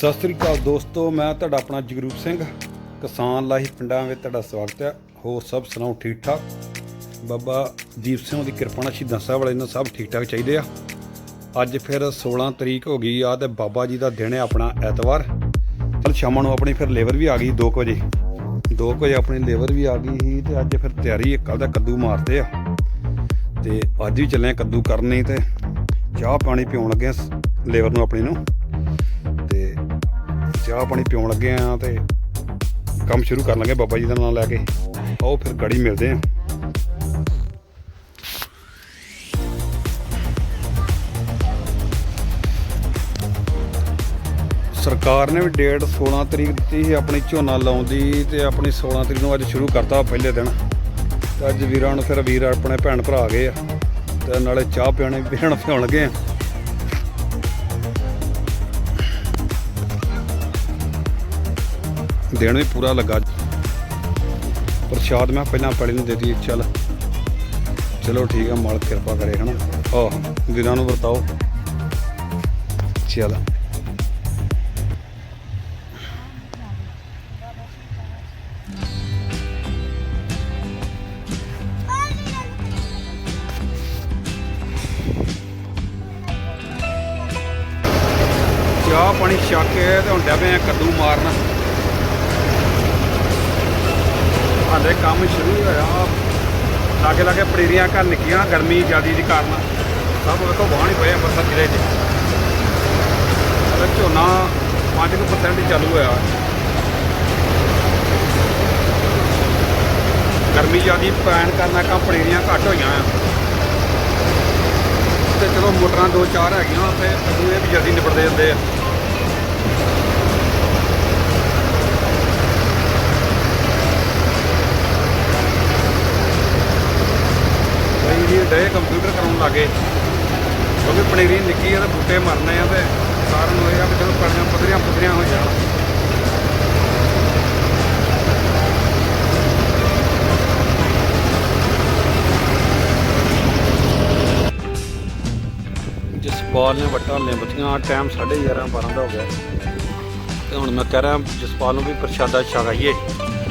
ਸਤਿ ਸ੍ਰੀ ਅਕਾਲ ਦੋਸਤੋ, ਮੈਂ ਤੁਹਾਡਾ ਆਪਣਾ ਜਗਰੂਪ ਸਿੰਘ, ਕਿਸਾਨ ਲਾਹੀ ਪਿੰਡਾਂ ਵਿੱਚ ਤੁਹਾਡਾ ਸਵਾਗਤ ਹੈ। ਹੋਰ ਸਭ ਸੁਣਾਓ ਠੀਕ ਠਾਕ ਬਾਬਾ ਦੀਪ ਸਿੰਘ ਦੀ ਕਿਰਪਾ ਨਾਲ ਸ਼ਹੀਦਾਂ ਸਾਹਿਬ ਵਾਲੇ ਨੂੰ ਸਭ ਠੀਕ ਠਾਕ ਚਾਹੀਦੇ ਆ। ਅੱਜ ਫਿਰ 16 ਤਰੀਕ ਹੋ ਗਈ ਆ ਤੇ ਬਾਬਾ ਜੀ ਦਾ ਦਿਨ ਹੈ ਆਪਣਾ ਐਤਵਾਰ। ਕੱਲ ਸ਼ਾਮਾਂ ਨੂੰ ਆਪਣੀ ਫਿਰ ਲੇਬਰ ਵੀ ਆ ਗਈ 2 ਵਜੇ। 2 ਵਜੇ ਆਪਣੀ ਲੇਬਰ ਵੀ ਆ ਗਈ ਸੀ ਤੇ ਅੱਜ ਫਿਰ ਤਿਆਰੀ ਕੱਲ ਦਾ ਕੱਦੂ ਮਾਰਦੇ ਆ। ਤੇ ਅੱਜ ਵੀ ਚੱਲੇ ਆ ਕੱਦੂ ਕਰਨੇ ਤੇ ਚਾਹ ਪਾਣੀ ਪਿਉਣ ਲੱਗੇ ਲੇਬਰ ਨੂੰ ਆਪਣੀ ਨੂੰ। ਚਾਹ ਪਾਣੀ ਪਿਉਣ ਲੱਗੇ ਆ ਤੇ ਕੰਮ ਸ਼ੁਰੂ ਕਰਨ ਲੱਗੇ ਬਾਬਾ ਜੀ ਦਾ ਨਾਮ ਲੈ ਕੇ। ਆਓ ਫਿਰ ਗੜੀ ਮਿਲਦੇ ਆ। ਸਰਕਾਰ ਨੇ ਵੀ ਡੇਟ 16 ਤਰੀਕ ਦਿੱਤੀ ਸੀ ਆਪਣੀ ਝੋਨਾ ਲਾਉਣ ਦੀ ਤੇ ਆਪਣੀ 16 ਤਰੀਕ ਨੂੰ ਅੱਜ ਸ਼ੁਰੂ ਕਰਤਾ ਪਹਿਲੇ ਦਿਨ। ਤੇ ਅੱਜ ਵੀਰਾਂ ਨੂੰ ਫਿਰ ਵੀਰ ਆਪਣੇ ਭੈਣ ਭਰਾ ਆ ਗਏ ਆ ਤੇ ਨਾਲੇ ਚਾਹ ਪਿਆਣੇ ਪੀਣ ਪਿਉਣ ਲੱਗੇ ਆ। ਦਿਨ ਵੀ ਪੂਰਾ ਲੱਗਾ। ਪ੍ਰਸ਼ਾਦ ਮੈਂ ਪਹਿਲਾਂ ਪੜੀ ਨੂੰ ਦੇ ਦਿੱਤੀ ਚੱਲ। ਚਲੋ ਠੀਕ ਆ, ਮਾਲਕ ਕਿਰਪਾ ਕਰੇ, ਹਨਾ? ਆਹ, ਦਿਨਾਂ ਨੂੰ ਵਰਤਾਓ। ਚੱਲ। ਚਾਹ ਪਾਣੀ ਛੱਕ ਕੇ ਤੇ ਹੁਣ ਡੱਬੇ ਕੱਦੂ ਮਾਰਨ। ਹਾਲੇ ਕੰਮ ਸ਼ੁਰੂ ਹੋਇਆ। ਲਾਗੇ ਲਾਗੇ ਪੜੇਰੀਆਂ ਘਰ ਨਿੱਕੀਆਂ ਗਰਮੀ ਜ਼ਿਆਦੀ ਦੀ ਕਾਰਨ। ਸਭ ਵੇਖੋ ਵਾਹਣ ਹੀ ਪਏ, ਅੰਮ੍ਰਿਤਸਰ ਜ਼ਿਲ੍ਹੇ 'ਚ ਤੇ ਝੋਨਾ 5% ਹੀ ਚਾਲੂ ਹੋਇਆ। ਗਰਮੀ ਜ਼ਿਆਦੀ ਪੈਣ ਕਾਰਨ ਕੰਮ ਪੜੇਰੀਆਂ ਘੱਟ ਹੋਈਆਂ ਆ। ਤੇ ਚਲੋ ਮੋਟਰਾਂ ਦੋ ਚਾਰ ਹੈਗੀਆਂ ਤੇ ਇਹ ਵੀ ਜਲਦੀ ਨਿਬੜਦੇ ਜਾਂਦੇ ਆ। ਬਈ ਕੰਪਿਊਟਰ ਕਰਾਉਣ ਲੱਗੇ। ਕਿਉਂਕਿ ਪਨੀਰੀ ਨਿੱਕੀ ਆ ਤੇ ਬੂਟੇ ਮਰਨੇ ਆ ਤੇ ਸਾਰਿਆਂ ਨੂੰ ਆ ਵੀ ਚਲੋ ਪੜੀਆਂ ਪੱਧਰੀਆਂ ਪੁੱਧਰੀਆਂ ਹੋ ਜਾਣ ਜਸਪਾਲ ਨੇ ਵੱਟਾਂ ਲਿੰਬਤੀਆਂ ਟਾਈਮ 11:30 12 ਦਾ ਹੋ ਗਿਆ। ਤੇ ਹੁਣ ਮੈਂ ਕਹਿ ਰਿਹਾ ਜਸਪਾਲ ਨੂੰ ਵੀ ਪ੍ਰਸ਼ਾਦਾ ਛਕਾਈਏ।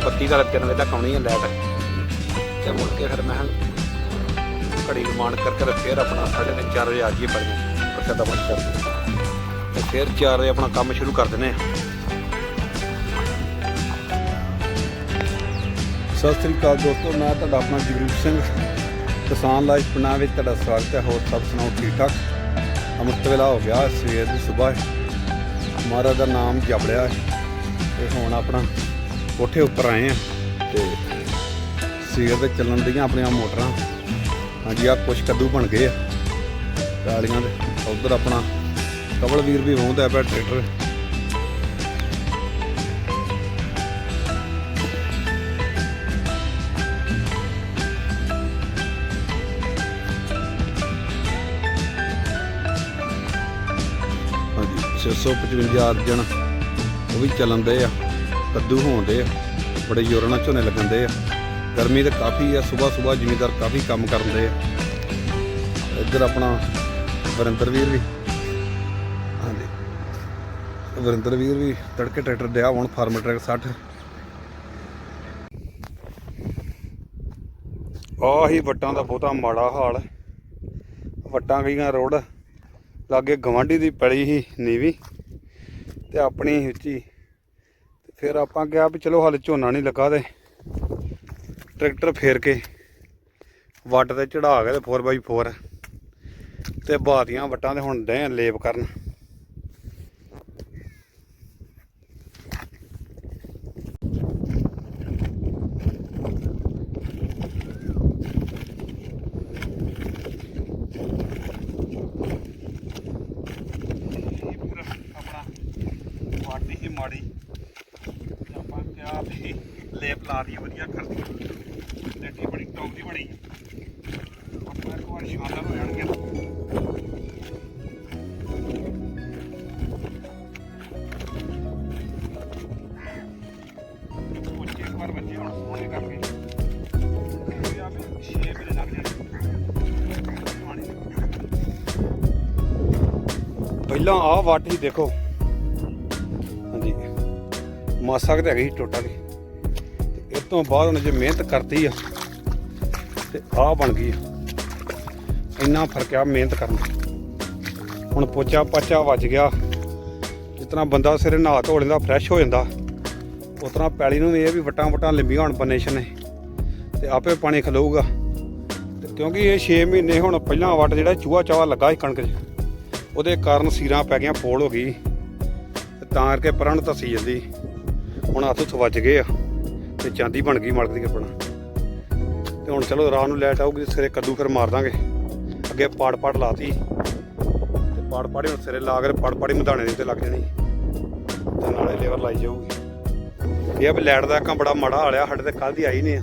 ਬੱਤੀ ਦਾ 3 ਵਜੇ ਤੱਕ ਆਉਣੀ ਹੈ ਲੈਟ। ਤੇ ਮੁੜ ਕੇ ਫਿਰ ਮੈਂ ਕਿਹਾ ਘੜੀ ਰਿਮਾਂਡ ਕਰਕੇ ਤੇ ਫਿਰ ਆਪਣਾ 3:30 4 ਵਜੇ ਆ ਜਾਈਏ ਪੜੀਏ ਪ੍ਰਸ਼ਾਦਾ ਬੰਦ ਕਰ ਤੇ ਫਿਰ 4 ਵਜੇ ਆਪਣਾ ਕੰਮ ਸ਼ੁਰੂ ਕਰ ਦਿੰਦੇ ਆ ਸਤਿ ਸ੍ਰੀ ਅਕਾਲ ਦੋਸਤੋ, ਮੈਂ ਤੁਹਾਡਾ ਆਪਣਾ ਜਗਰੂਪ ਸਿੰਘ। ਕਿਸਾਨ ਲਾਈਫ ਪਿੰਡਾਂ ਵਿੱਚ ਤੁਹਾਡਾ ਸਵਾਗਤ ਹੈ। ਹੋਰ ਸਭ ਸੁਣਾਓ ਠੀਕ ਠਾਕ ਅੰਮ੍ਰਿਤ ਵੇਲਾ ਹੋ ਗਿਆ, ਸਵੇਰ ਦੀ ਸਵੇਰ ਮਹਾਰਾਜ ਦਾ ਨਾਮ ਜਪੜਿਆ ਤੇ ਹੁਣ ਆਪਣਾ ਕੋਠੇ ਉੱਪਰ ਆਏ ਆ ਤੇ ਸਵੇਰ ਦੇ ਚੱਲਣ ਦੀਆਂ ਆਪਣੀਆਂ ਮੋਟਰਾਂ। ਹਾਂਜੀ ਆ ਕੁਛ ਕੱਦੂ ਬਣ ਗਏ ਆ। ਟਾਲੀਆਂ ਦੇ। ਉਧਰ ਆਪਣਾ ਕਬਲ ਵੀਰ ਵੀ ਵਾਹੁੰਦਾ ਪਿਆ ਟਰੈਕਟਰ। ਹਾਂਜੀ 655 ਅਰਜਣ ਉਹ ਵੀ ਚੱਲਣ ਦੇ ਆ। ਕੱਦੂ ਹੋਣ ਦੇ ਆ। ਬੜੇ ਜ਼ੋਰਾਂ ਨਾਲ ਝੋਨੇ ਲੱਗਣ ਦੇ ਆ। ਗਰਮੀ ਤਾਂ ਕਾਫੀ ਆ ਸਵੇਰ ਸਵੇਰ ਜ਼ਿਮੀਦਾਰ ਕਾਫੀ ਕੰਮ ਕਰਦੇ ਆ। ਇੱਧਰ ਆਪਣਾ ਵਰਿੰਦਰ ਵੀਰ ਵੀ। ਹਾਂਜੀ। ਵਰਿੰਦਰ ਵੀਰ ਵੀ ਤੜਕੇ ਟਰੈਕਟਰ ਦਿਆ ਹੁਣ ਫਾਰਮ ਟਰੈਕ 60 ਆਹੀ ਵੱਟਾਂ ਦਾ ਬਹੁਤਾ ਮਾੜਾ ਹਾਲ ਵੱਟਾਂ ਗਈਆਂ ਰੋਡ, ਲਾਗੇ ਗਵਾਂਢੀ ਦੀ ਪੈਲੀ ਸੀ, ਨੀਵੀ। ਤੇ ਆਪਣੀ ਉੱਚੀ। ਫਿਰ ਆਪਾਂ ਕਿਹਾ ਵੀ ਚਲੋ ਹਾਲੇ ਝੋਨਾ ਨਹੀਂ ਲੱਗਾ ਤੇ ਟਰੈਕਟਰ ਫੇਰ ਕੇ ਵੱਟ ਤੇ ਚੜਾ ਕੇ ਤੇ 4x4 ਤੇ ਬਾਦੀਆਂ ਵੱਟਾਂ ਤੇ ਹੁਣ ਡੇ ਲੇਪ ਕਰਨ। ਇਹ ਮਾੜੀ। ਆਪਾਂ ਕਿਹਾ ਵੀ ਲੇਪ ਲਾ ਦੀ ਵਧੀਆ ਕਰਦੀ। ਟੌਪ ਦੀ ਬਣੀ। ਆਪਾਂ ਇੱਕ ਵਾਰ ਸ਼ਾਨਦਾਰ ਹੋ ਜਾਣਗੇ। ਆ ਪਹਿਲਾਂ ਆਹ ਵਾਟ ਹੀ ਦੇਖੋ। ਹਾਂਜੀ। ਮਾਸਾ ਕਿਤੇ ਹੈਗੀ ਸੀ ਟੋਟਾ ਦੀ। ਤੇ ਇਸ ਤੋਂ ਬਾਅਦ ਉਹਨੇ ਜੇ ਮਿਹਨਤ ਕਰਤੀ ਆ। ਤੇ ਆਹ ਬਣ ਗਈ। ਇੰਨਾ ਫ਼ਰਕ ਆ ਮਿਹਨਤ ਕਰਨ ਹੁਣ ਪੋਚਾ ਪਾਚਾ ਵੱਜ ਗਿਆ। ਜਿਸ ਤਰ੍ਹਾਂ ਬੰਦਾ ਸਿਰੇ ਨਹਾ ਧੋ ਲੈਂਦਾ ਫਰੈਸ਼ ਹੋ ਜਾਂਦਾ ਉਸ ਤਰ੍ਹਾਂ ਪੈਲੀ ਨੂੰ ਵੀ ਇਹ ਵੀ ਵਟਾਂ ਵਟਾਂ ਲੰਬੀਆਂ ਹੋਣ ਬਨੇਸ਼ਨ ਨੇ। ਤੇ ਆਪੇ ਪਾਣੀ ਖਲੋਊਗਾ। ਤੇ ਕਿਉਂਕਿ ਇਹ 6 ਮਹੀਨੇ ਹੁਣ ਪਹਿਲਾਂ ਵੱਟ ਜਿਹੜਾ ਚੂਹਾ ਚਾਵਾ ਲੱਗਾ ਸੀ ਕਣਕ 'ਚ, ਉਹਦੇ ਕਾਰਨ ਸੀਰਾਂ ਪੈ ਗਈਆਂ ਪੋਲ ਹੋ ਗਈ। ਤੇ ਤਾਂ ਕਰਕੇ ਪਰਾਂ ਨੂੰ ਧੱਸੀ ਜਾਂਦੀ। ਹੁਣ ਹੱਥ ਉੱਥ ਵੱਜ ਗਏ ਆ। ਤੇ ਚਾਂਦੀ ਬਣ ਗਈ ਮਲਕ ਦੀ ਆਪਣਾ ਤੇ ਹੁਣ ਚਲੋ ਰਾਤ ਨੂੰ ਲੈਟ ਆਊਗੀ ਤੇ ਸਿਰੇ ਕੱਦੂ ਫਿਰ ਮਾਰ ਦਾਂਗੇ। ਅੱਗੇ ਪਾੜ ਪਾੜ ਲਾਤੀ। ਤੇ ਪਾੜ ਪਾੜੀ ਹੁਣ ਸਿਰੇ ਲਾ ਕੇ ਪਾੜ ਪਾੜੀ ਮਧਾਣੇ ਦੇ ਉੱਤੇ ਲੱਗ ਜਾਣੀ। ਤੇ ਨਾਲੇ ਲੇਵਰ ਲਾਈ ਜਾਊਗੀ। ਇਹ ਆ ਵੀ ਲੈਟ ਦਾ ਕੰਮ ਬੜਾ ਮਾੜਾ ਹਾਲਿਆ ਸਾਡੇ ਤੇ ਕੱਲ ਦੀ ਆਈ ਨਹੀਂ ਆ।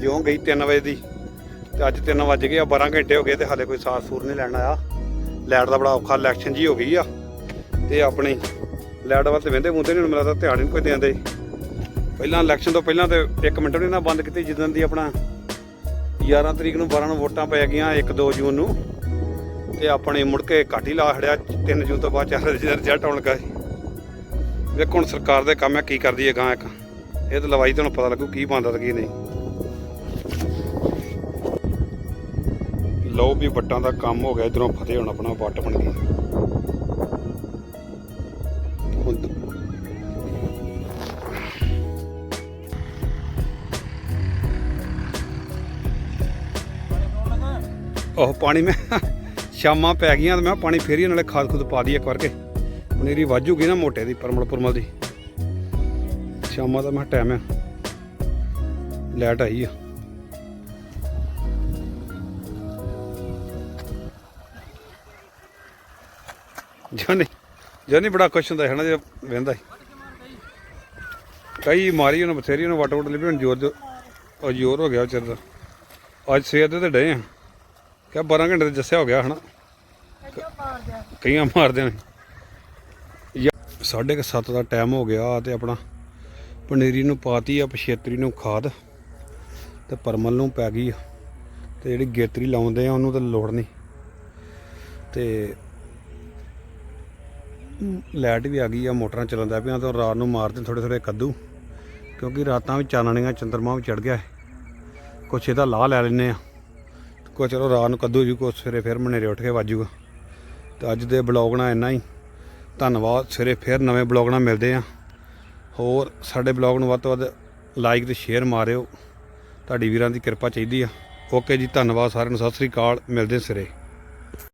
ਜਿਉਂ ਗਈ 3 ਵਜੇ ਦੀ, ਤੇ ਅੱਜ 3 ਵਜ ਗਏ ਆ 12 ਘੰਟੇ ਹੋ ਗਏ ਤੇ ਹਾਲੇ ਕੋਈ ਸਾਥ ਸੂਰ ਨਹੀਂ ਲੈਣ ਆਇਆ। ਲੈਟ ਦਾ ਬੜਾ ਔਖਾ ਇਲੈਕਸ਼ਨ ਜੀ ਹੋ ਗਈ ਆ। ਤੇ ਆਪਣੀ ਲੈਟ ਵੱਲ ਤੇ ਵਹਿੰਦੇ ਮੁੰਦੇ ਨਹੀਂ ਮਿਲਦਾ ਧਿਆਨ ਨਹੀਂ ਕੋਈ ਦਿੰਦੇ ਪਹਿਲਾਂ ਇਲੈਕਸ਼ਨ ਤੋਂ ਪਹਿਲਾਂ ਤੇ 1 ਮਿੰਟ ਵੀ ਨਾ ਬੰਦ ਕੀਤੀ, ਜਿੱਦਣ ਦੀ ਆਪਣਾ 11 ਤਰੀਕ ਨੂੰ 12 ਨੂੰ ਵੋਟਾਂ ਪੈ ਗਈਆਂ 1-2 ਜੂਨ ਨੂੰ। ਤੇ ਆਪਣੇ ਮੁੜ ਕੇ ਘੱਟ ਹੀ ਲਾ ਖੜਿਆ 3 ਜੂਨ ਤੋਂ ਬਾਅਦ ਚਾਰ ਰਿਜ਼ਲਟ ਆਉਣ ਲੱਗਾ ਸੀ। ਵੇਖੋ ਹੁਣ ਸਰਕਾਰ ਦੇ ਕੰਮ ਹੈ ਕੀ ਕਰਦੀ ਹੈ ਗਾਂ ਇੱਕ। ਇਹ ਤਾਂ ਲਵਾਈ ਤੁਹਾਨੂੰ ਪਤਾ ਲੱਗੂ ਕੀ ਬੰਦਾ ਤੇ ਕੀ ਨਹੀਂ। ਲਓ ਵੀ ਵੱਟਾਂ ਦਾ ਕੰਮ ਹੋ ਗਿਆ, ਇਧਰੋਂ ਫਤਿਹ ਹੁਣ ਆਪਣਾ ਵੱਟ ਬਣ ਗਈ ਉਹ ਪਾਣੀ ਮੈਂ ਸ਼ਾਮਾਂ ਪੈ ਗਈਆਂ ਤੇ ਮੈਂ ਕਿਹਾ ਪਾਣੀ ਫੇਰੀ ਨਾਲੇ ਖਾਦ ਖੁਦ ਪਾ ਦੀ ਇੱਕ ਵਾਰ ਕੇ। ਪਨੀਰੀ ਵਾਜੂਗੀ ਨਾ ਮੋਟੇ ਦੀ, ਪਰਮਲ ਪਰਮਲ ਦੀ। ਸ਼ਾਮਾਂ ਦਾ ਮੈਂ ਟਾਈਮ ਹੈ ਲੈਟ ਆਈ ਆ। ਜਾਨੀ ਜਾਨੀ ਬੜਾ ਖੁਸ਼ ਹੁੰਦਾ ਹੈ ਨਾ ਜੇ ਵੇਂਦਾ ਕਈ ਮਾਰੀ ਉਹਨੂੰ, ਬਥੇਰੀ ਉਹਨੂੰ ਵਟ ਵਟ ਲਈ ਹੁਣ ਜ਼ੋਰ ਜੋ- ਜ਼ੋਰ ਹੋ ਗਿਆ ਚਿਰ ਦਾ। ਅੱਜ ਸਵੇਰ ਦੇ ਤੇ ਡੇ ਆ। ਕਿਆ 12 ਘੰਟੇ ਤੇ ਜੱਸਿਆ ਹੋ ਗਿਆ ਹਨਾ। ਕਈਆਂ ਮਾਰਦੇ ਨੇ। ਯਾ- ਸਾਢੇ ਕੁ ਸੱਤ ਦਾ ਟਾਈਮ ਹੋ ਗਿਆ ਤੇ ਆਪਣਾ ਪਨੀਰੀ ਨੂੰ ਪਾਤੀ ਆ, ਪਛੇਤਰੀ ਨੂੰ ਖਾਦ ਤੇ ਪਰਮਲ ਨੂੰ ਪੈ ਗਈ ਆ। ਤੇ ਜਿਹੜੀ ਗੇਤਰੀ ਲਾਉਂਦੇ ਆ, ਉਹਨੂੰ ਤਾਂ ਲੋੜ ਨਹੀਂ। ਤੇ ਲਾਈਟ ਵੀ ਆ ਗਈ ਆ, ਮੋਟਰਾਂ ਚੱਲਣ ਦਾ ਪਿਆ ਤਾਂ ਰਾਤ ਨੂੰ ਮਾਰਦੇ ਥੋੜੇ ਥੋੜੇ ਕੱਦੂ। ਕਿਉਂਕਿ ਰਾਤਾਂ ਵੀ ਚਾਨਣੀਆਂ, ਚੰਦਰਮਾ ਵੀ ਚੜ ਗਿਆ। ਕੁਛ ਇਹਦਾ ਲਾਹ ਲੈ ਲੈਨੇ ਆ। ਕੋ ਚਲੋ ਰਾਤ ਨੂੰ ਕੱਦੂ ਜੂ ਕੋ ਸਵੇਰੇ ਫਿਰ ਮਨੇਰੇ ਉੱਠ ਕੇ ਵਾਜੂਗਾ। ਤੇ ਅੱਜ ਦੇ ਬਲੌਗ ਨਾਲ ਇੰਨਾ ਹੀ। ਧੰਨਵਾਦ, ਸਵੇਰੇ ਫਿਰ ਨਵੇਂ ਬਲੌਗ ਨਾਲ ਮਿਲਦੇ ਆ ਹੋਰ ਸਾਡੇ ਬਲੌਗ ਨੂੰ ਵੱਧ ਤੋਂ ਵੱਧ ਲਾਈਕ ਤੇ ਸ਼ੇਅਰ ਮਾਰਿਓ। ਤੁਹਾਡੀ ਵੀਰਾਂ ਦੀ ਕਿਰਪਾ ਚਾਹੀਦੀ ਆ। ਓਕੇ ਜੀ, ਧੰਨਵਾਦ ਸਾਰਿਆਂ ਨੂੰ, ਸਤਿ ਸ੍ਰੀ ਅਕਾਲ, ਮਿਲਦੇ ਸਵੇਰੇ।